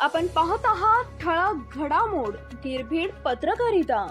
आपण पाहत आहात ठळक घडामोड निर्भीड पत्रकारिता.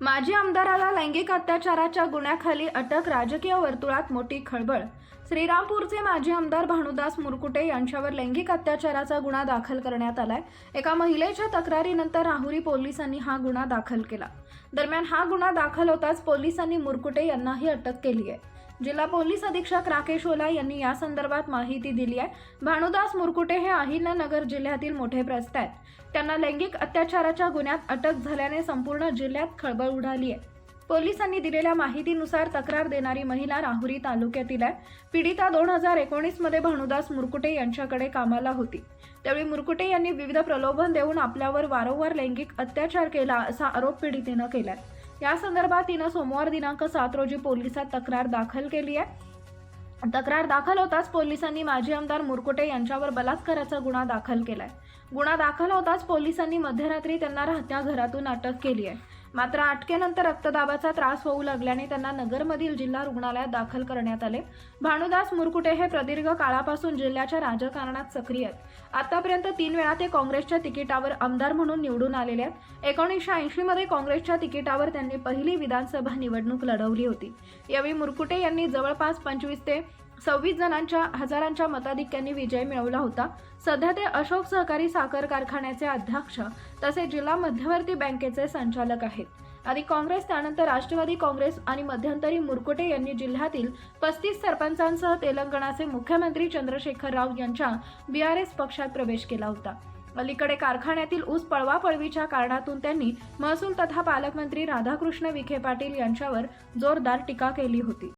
माजी आमदाराला लैंगिक अत्याचाराच्या गुन्ह्याखाली अटक राजकीय वर्तुळात मोठी खळबळ. श्रीरामपूरचे माजी आमदार भानुदास मुरकुटे यांच्यावर लैंगिक अत्याचाराचा गुन्हा दाखल करण्यात आलाय. एका महिलेच्या तक्रारीनंतर राहुरी पोलिसांनी हा गुन्हा दाखल केला. दरम्यान हा गुन्हा दाखल होताच पोलिसांनी मुरकुटे यांनाही अटक केली आहे. जिल्हा पोलीस अधीक्षक राकेश ओला यांनी या संदर्भात माहिती दिली आहे. भानुदास मुरकुटे हे अहिल्यानगर जिल्ह्यातील मोठे प्रस्थ आहेत. त्यांना लैंगिक अत्याचाराच्या गुन्ह्यात अटक झाल्याने संपूर्ण जिल्ह्यात खळबळ उडाली आहे. पोलिसांनी दिलेल्या माहितीनुसार तक्रार देणारी महिला राहुरी तालुक्यातील आहे. पीडिता दोन हजार एकोणीसमध्ये भानुदास मुरकुटे यांच्याकडे कामाला होती. त्यावेळी मुरकुटे यांनी विविध प्रलोभन देऊन आपल्यावर वारंवार लैंगिक अत्याचार केला असा आरोप पीडितेनं केलाय. या संदर्भात तिनं सोमवार दिनांक सात रोजी पोलिसात तक्रार दाखल केली आहे. तक्रार दाखल होताच पोलिसांनी माजी आमदार मुरकुटे यांच्यावर बलात्काराचा गुन्हा दाखल केलाय. गुन्हा दाखल होताच पोलिसांनी मध्यरात्री त्यांना राहत्या घरातून अटक केली आहे. मात्र अटकेनंतर रक्तदाबाचा त्रास होऊ लागल्याने त्यांना नगरमधील जिल्हा रुग्णालयात दाखल करण्यात आले. भानुदास मुरकुटे हे प्रदीर्घ काळापासून जिल्ह्याच्या राजकारणात सक्रिय आहेत. आतापर्यंत तीन वेळा ते काँग्रेसच्या तिकिटावर आमदार म्हणून निवडून आलेले आहेत. एकोणीसशे ऐंशीमध्ये काँग्रेसच्या तिकिटावर त्यांनी पहिली विधानसभा निवडणूक लढवली होती. यावेळी मुरकुटे यांनी जवळपास पंचवीस ते सव्वीस जणांच्या हजारांच्या मताधिक्यांनी विजय मिळवला होता. सध्या ते अशोक सहकारी साखर कारखान्याचे अध्यक्ष तसेच जिल्हा मध्यवर्ती बँकेचे संचालक आहेत. आणि काँग्रेस त्यानंतर राष्ट्रवादी काँग्रेस आणि मध्यंतरी मुरकुटे यांनी जिल्ह्यातील पस्तीस सरपंचांसह तेलंगणाचे मुख्यमंत्री चंद्रशेखर राव यांच्या बी आर एस पक्षात प्रवेश केला होता. अलीकडे कारखान्यातील ऊस पळवापळवीच्या कारणातून त्यांनी महसूल तथा पालकमंत्री राधाकृष्ण विखे पाटील यांच्यावर जोरदार टीका केली होती.